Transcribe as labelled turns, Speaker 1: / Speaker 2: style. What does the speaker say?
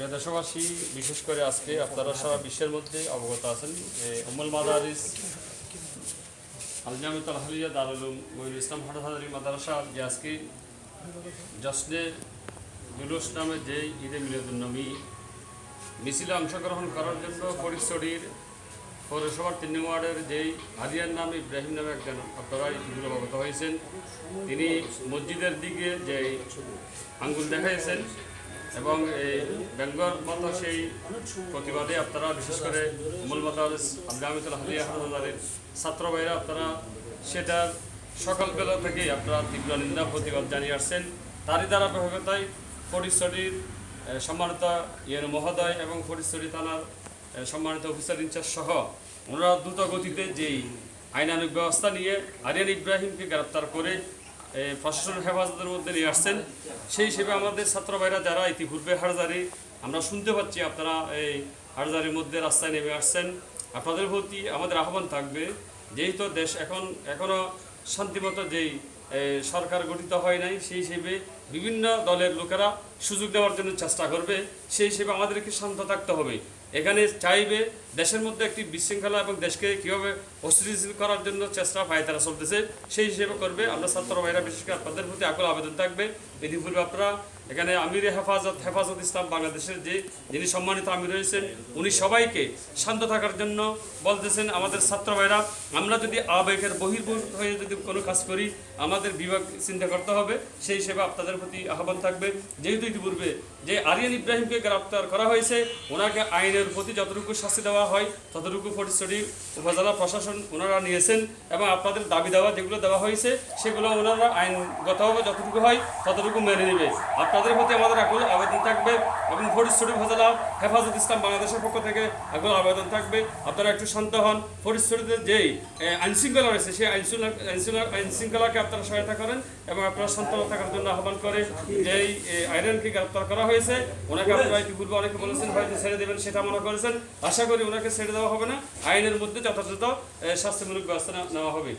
Speaker 1: প্রিয় দেশবাসী, বিশেষ করে আজকে আপনারা সারা বিশ্বের মধ্যে অবগত আছেন যে মাদারিস আলজামিতুল হালিয়া দারুল মহিল ইসলাম হাটাহাজারি মাদ্রাসা যে আজকে জশ্নে জুলুস নামে যে ঈদে মিলাদুন্নবী মিছিলে অংশগ্রহণ করার জন্য ফরিদচড়ির পৌরসভার তিন ওয়ার্ডের যেই হাদিয়ার নাম ইব্রাহিম নামে একজন আপনারা ইতিগুলো অবগত হয়েছেন। তিনি মসজিদের দিকে যে আঙ্গুল দেখাইছেন এবং এই বেঙ্গল মতো সেই প্রতিবাদে আপনারা বিশেষ করে মূল মাতাজ আবদামিতুল হালিয়া হাজারের ছাত্র ভাইরা আপনারা সেটার সকালবেলা থেকেই আপনারা তীব্র নিন্দা প্রতিবাদ জানিয়ে আসছেন। তারই ধারাবাহিকতায় ফরিদচড়ির আহ, সম্মানিত ইয়ের মহোদয় এবং ফরিদচড়ি থানার সম্মানিত অফিসার ইনচার্জ সহ ওনারা দ্রুত গতিতে যেই আইনানুগ ব্যবস্থা নিয়ে আরিয়ান ইব্রাহিমকে গ্রেপ্তার করে প্রশাসনের হেফাজতের মধ্যে নিয়ে আসছেন। সেই হিসেবে আমাদের ছাত্র ভাইরা যারা ইতিপূর্বে হারজারি, আমরা শুনতে পাচ্ছি আপনারা এই হারজারির মধ্যে রাস্তায় নেমে আসছেন। আপনাদের প্রতি আমাদের আহ্বান থাকবে, যেহেতু দেশ এখন এখনও শান্তিমতো যেই সরকার গঠিত হয় নাই, সেই হিসেবে বিভিন্ন দলের লোকেরা সুযোগ দেওয়ার জন্য চেষ্টা করবে, সেই হিসেবে আমাদেরকে শান্ত থাকতে হবে। এখানে চাইবে দেশের মধ্যে একটি বিশৃঙ্খলা এবং দেশকে কীভাবে অস্থিতিশীল করার জন্য চেষ্টা পায়তারা চলতেছে, সেই হিসেবে করবে। আমরা ছাত্র ভাইরা, বিশেষ করে আপনাদের প্রতি আকুল আবেদন থাকবে। ইতিপূর্বে আপনারা এখানে আমির হেফাজত হেফাজত ইসলাম বাংলাদেশের যে, যিনি সম্মানিত আমির রয়েছেন, উনি সবাইকে শান্ত থাকার জন্য বলতেছেন, আমাদের ছাত্র ভাইরা, আমরা যদি আবেগের বহির্ভূত হয়ে যদি কোনো কাজ করি, আমাদের বিভাগ চিন্তা করতে হবে, সেই হিসেবে আপনাদের প্রতি আহ্বান থাকবে। যেহেতু ইতিপূর্বে যে আরিয়ান ইব্রাহিমকে গ্রেপ্তার করা হয়েছে, ওনাকে আইনের প্রতি যতটুকু শাস্তি দেওয়া হয়, ততটুকু ফটিকছড়ি উপজেলা প্রশাসন ওনারা নিয়েছেন এবং আপনাদের দাবি দেওয়া যেগুলো দেওয়া হয়েছে, সেগুলো ওনারা আইনগতভাবে যতটুকু হয় ততটুকু মেনে নেবে। আপনাদের প্রতি আমাদের আকুল আবেদন থাকবে এবং ফটিকছড়ি উপজেলা হেফাজত ইসলাম বাংলাদেশের পক্ষ থেকে এখন আবেদন থাকবে। আপনারা একটু শান্ত হন। ফটিকছড়িতে যেই আইনশৃঙ্খলা রয়েছে, সেই আইন শৃঙ্খলা আইন শৃঙ্খলা- আইন শৃঙ্খলাকে আপনারা সহায়তা করেন এবং আপনারা সন্তান থাকার জন্য আহ্বান করে এই আইরনকে গ্রেপ্তার করা হয়েছে। ওনাকে আপনারা ইতিপূর্বে অনেকে বলেছেন হয়তো ছেড়ে দেবেন সেটা মনে করেছেন। আশা করি ওনাকে ছেড়ে দেওয়া হবে না। আইনের মধ্যে যথাযথ স্বাস্থ্যমূলক ব্যবস্থা নেওয়া হবে।